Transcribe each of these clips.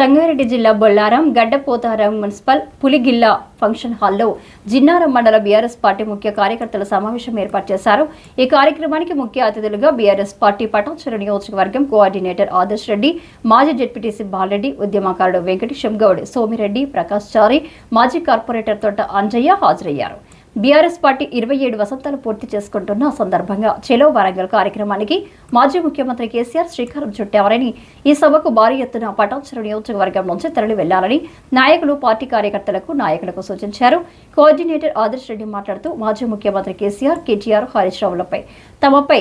సంగారెడ్డి జిల్లా Bollaram Gaddapotharam municipal Puligilla function హాల్లో జిన్నారం మండల బీఆర్ఎస్ పార్టీ ముఖ్య కార్యకర్తల సమావేశం ఏర్పాటు చేశారు. ఈ కార్యక్రమానికి ముఖ్య అతిథులుగా బీఆర్ఎస్ పార్టీ పటాచర నియోజకవర్గం కోఆర్డినేటర్ ఆదర్శ్ రెడ్డి మాజీ జెడ్పీటీసీ బాలరెడ్డి ఉద్యమకారుడు వెంకటేశం గౌడ్ సోమిరెడ్డి ప్రకాష్ చారి మాజీ కార్పొరేటర్ తోట అంజయ్య హాజరయ్యారు. బీఆర్ఎస్ పార్టీ ఇరవై ఏడు వసంతాలు పూర్తి చేసుకుంటున్న సందర్భంగా చెలో వరంగల్ కార్యక్రమానికి మాజీ ముఖ్యమంత్రి కేసీఆర్ శ్రీకారం చుట్టారని ఈ సభకు భారీ ఎత్తున పటాన్చెరు నియోజకవర్గం నుంచి తరలి వెళ్ళాలని నాయకులు పార్టీ కార్యకర్తలకు నాయకులకు సూచించారు. కోఆర్డినేటర్ ఆదర్శ్ రెడ్డి మాట్లాడుతూ మాజీ ముఖ్యమంత్రి కేసీఆర్ కేటీఆర్ హరీష్ రావులపై తమపై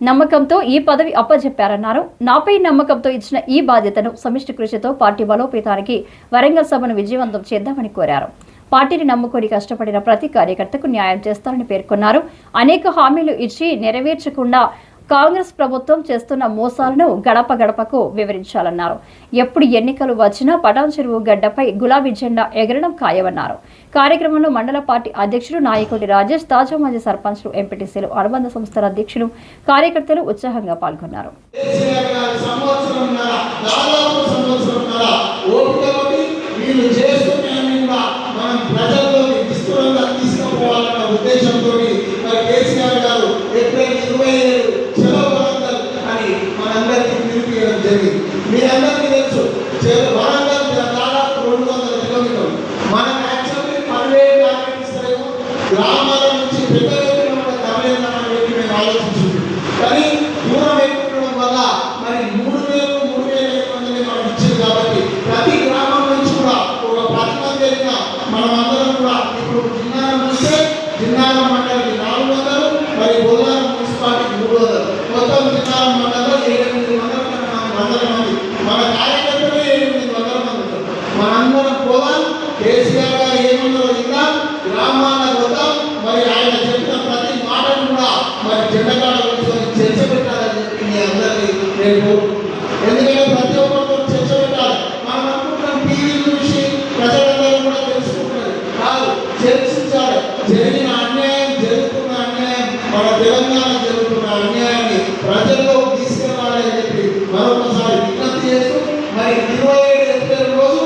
నమ్మకంతో ఈ పదవి అప్పజెప్పారన్నారు. నాపై నమ్మకంతో ఇచ్చిన ఈ బాధ్యతను సమిష్టి కృషితో పార్టీ బలోపేతానికి వరంగల్ సభను విజయవంతం చేద్దామని కోరారు. పార్టీని నమ్ముకొని కష్టపడిన ప్రతి కార్యకర్తకు న్యాయం చేస్తారని పేర్కొన్నారు. అనేక హామీలు ఇచ్చి నెరవేర్చకుండా కాంగ్రెస్ ప్రభుత్వం చేస్తున్న మోసాలను గడప గడపకు వివరించాలన్నారు. ఎప్పుడు ఎన్నికలు వచ్చినా పటాన్ చెరువు గడ్డపై గులాబీ జెండా ఎగరడం ఖాయమన్నారు. కార్యక్రమంలో మండల పార్టీ అధ్యక్షుడు నాయకుడి రాజేష్ తాజా మాజీ సర్పంచ్లు ఎంపీటీసీలు అనుబంధ సంస్థల అధ్యక్షులు కార్యకర్తలు ఉత్సాహంగా పాల్గొన్నారు కేసీఆర్ గారు సంవత్సరంన్నర, దాదాపు సంవత్సరంన్నర ఓపిక పట్టి వీళ్ళు చేస్తున్న అన్ని కూడా మనం ప్రజల్లోకి విస్తృతంగా తీసుకుపోవాలన్న ఉద్దేశంతో మరి కేసీఆర్ గారు ఏప్రిల్ ఇరవై ఏడు చెలో వరంగల్ అని మనందరికీ పిలిపియడం జరిగింది మీరందరికీ తెలుసు చెలో వరంగల్ దాదాపు రెండు వందల కిలోమీటర్లు మనం యాక్చువల్లీ పదివేలు ఆలోచిస్తారేమో గ్రామాల నుంచి పెద్ద ఎత్తున కూడా ఆలోచించింది కానీ దూరం ఎక్కువ వల్ల మరి మూడు వేలు మూడు వేల ఐదు వందలు మనం ఇచ్చింది కాబట్టి ప్రతి గ్రామం నుంచి కూడా ఒక పది జరిగిన మనం అందరం కూడా ఇప్పుడు జిన్నారం చూస్తే జిన్నారం మండలికి నాలుగు వందలు మరి బొల్లారం మున్సిపాలిటీకి మూడు వందలు. మొత్తం జిన్నారం మండలంలో ఎనిమిది వందల వందల మంది. మన కార్యకర్తలే ఎనిమిది వందల మంది ఉంటారు. మనందరం పోదాం కేసీఆర్ గారు ఏమన్నారో ఇంకా గ్రామాలకు వద్దాం మరి ఆయన చెప్పిన ప్రతి మాటను కూడా మరి జెండకాడ కూర్చొని చర్చ పెట్టాలని చెప్పి మీ అందరినీ నేను కోరుకుంటున్నాను. ఎందుకంటే ప్రతి ఒక్కరితో చర్చ పెట్టాలి మనం అనుకుంటున్నాం టీవీ చూసి ప్రజలందరూ కూడా తెలుసుకుంటారు కాదు చర్చించాలి జరిగిన అన్యాయం జరుగుతున్న అన్యాయం మన తెలంగాణ జరుగుతున్న అన్యాయాన్ని ప్రజల్లో తీసుకెళ్ళాలి అని చెప్పి మరొకసారి విజ్ఞప్తి చేస్తూ మరి ఇరవై ఏడు ఏప్రిల్ రోజు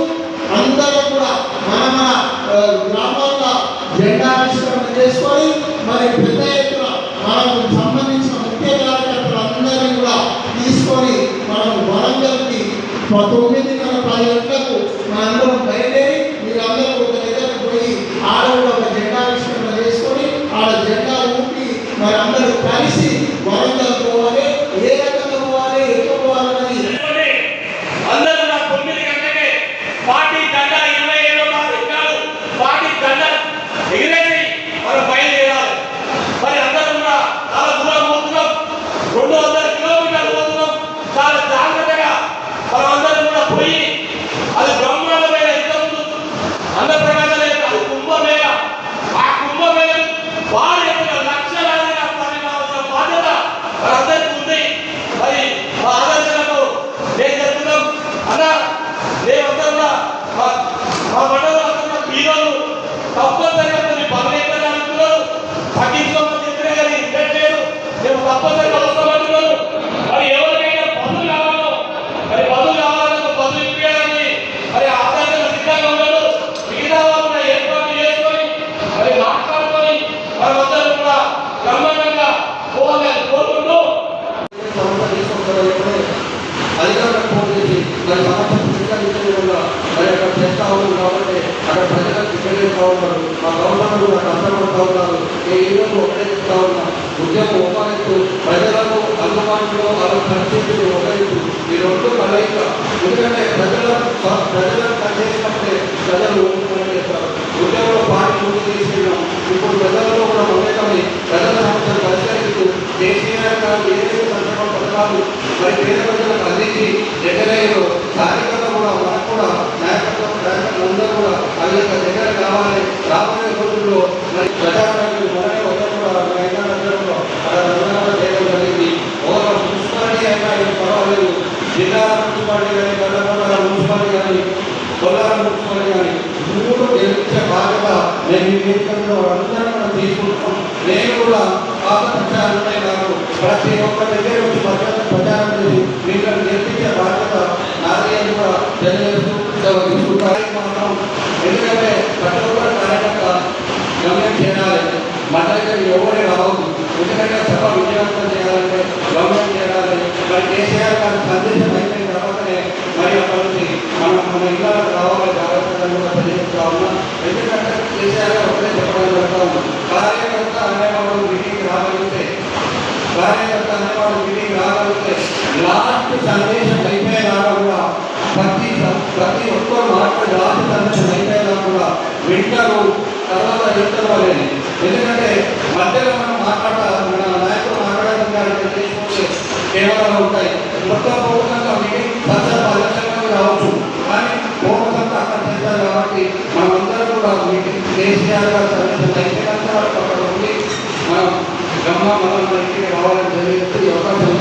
అందరూ కూడా మన మన ఆ, గ్రామాల్లో జెండా ఆవిష్కరణ చేసుకొని మరి పెద్ద ఎత్తున మనకు సంబంధించిన ముఖ్య కార్యకర్తలందరినీ కూడా తీసుకొని మనం వరంగల్కి తొమ్మిదిన్నర పది గంటలకు మనందరం బయలుదేరి మీరు అందరూ ఒక దగ్గరకు పోయి ఆడ కూడా ఒక జెండా ఆవిష్కరణ చేసుకొని ఆడ జెండా ఊపి మరి అందరూ కలిసి వరంగల్ పోవాలి ఏ రకంగా పోవాలి ఎక్కడ పోవాలన్నది అనుకోండి. అందరూ నా తొమ్మిది గంటలకే పార్టీ జెండా ఇరవై ఏడో తారీఖు నాడు పార్టీ జెండా ఎగిరేసి మనం బయలుదేరాలి మరి అందరూ కూడా చాలా దూరం పోతున్నాం రెండు వందల కిలోమీటర్లు పోతున్నాం చాలా జాగ్రత్తగా మనం అందరం కూడా పోయి అది బ్రహ్మాండమైన ఇంతకుముందు ఆంధ్రప్రదేశ్లో అది కుంభమేళ ఆ కుంభమేళ వారి యొక్క లక్షలాదిగా పరిణామాల బాధ్యత మనందరికీ ఉంది మరి మా ఆలోచనకు నేను చెప్తున్నాం అన్న మేమంతా కూడా మా మండలంలో ఉన్న తప్పనిసరిగా కొన్ని పనులు అంటున్నారు పట్టించుకోమని చెప్పినా కానీ ఇంటట్లేదు మేము తప్పనిసరిగా వస్తామంటున్నారు మరి ఎవరికైనా పనులు కావాలో మరి పనులు కావాలన్నా పనులు ఇప్పించాలని మరి ఆదర్శంగా సిద్ధంగా ఉన్నారు. మిగతా వాళ్ళు ఏర్పాటు చేసుకొని మరి మాట్లాడుకొని మనమందరం కూడా బ్రహ్మాండంగా పోవాలని కోరుకుంటూ అధికారులకు మరి సమస్య చేస్తా ఉన్నారు కాబట్టి అక్కడ ప్రజలకు ఇబ్బంది ఉన్నారు మా గవర్నమెంట్ కూడా కష్టపడుతూ ఉన్నారు ఏ ఈరోజు ఒకటే చెప్తా ఉన్నా ఉద్యమం ఒక ప్రజలకు అందుబాటులో వాళ్ళ పరిస్థితులు ఒకరిస్తూ ఈ రెండు కలయిక ఎందుకంటే ప్రజల ప్రజలకు పనిచేసినప్పుడే ప్రజలు ఓటుకొని చేస్తారు ఉద్యమంలో పార్టీ ముందు తీసుకెళ్ళాం ఇప్పుడు ప్రజలలో కూడా మమేకమై ప్రజల సమస్యలు పరిష్కరిస్తూ కేసీఆర్ గారు ఏదైతే సంక్షేమ పథకాలు మరి పేద ప్రజలకు అందించి దగ్గరయ్యారో స్థానిక జీవితంలో అందరం మనం తీసుకుంటాం నేను కూడా పాత ప్రచారంపై నాకు ప్రతి ఒక్క దగ్గర వచ్చి ప్రచారం ప్రచారం చేసి వీళ్ళని నేర్పించే బాధ్యత నాది కూడా తెలియజేస్తూ మాత్రం కార్యకర్త అనేవాడు మీటింగ్ రాగలిగితే లాస్ట్ సందేశం అయిపోయేలాగా కూడా ప్రతి ప్రతి ఒక్కరు మాట్లాడి లాస్ట్ సందేశం అయిపోయేలా కూడా వింటారు తర్వాత వింటారు వాళ్ళని ఎందుకంటే మధ్యలో మనం మాట్లాడ మన నాయకులు మాట్లాడడం కానీ కేవలం ఉంటాయి. మొత్తం పూర్వకంగా మీటింగ్ సత్సర పలకంగా రావచ్చు. కానీ పూర్వకంగా అక్కడ చేస్తారు కాబట్టి మనమందరం కూడా మీటింగ్ కేసీఆర్ గారు సందేశం అయితే కనుక 那么多人去的话我感觉自己要赚钱一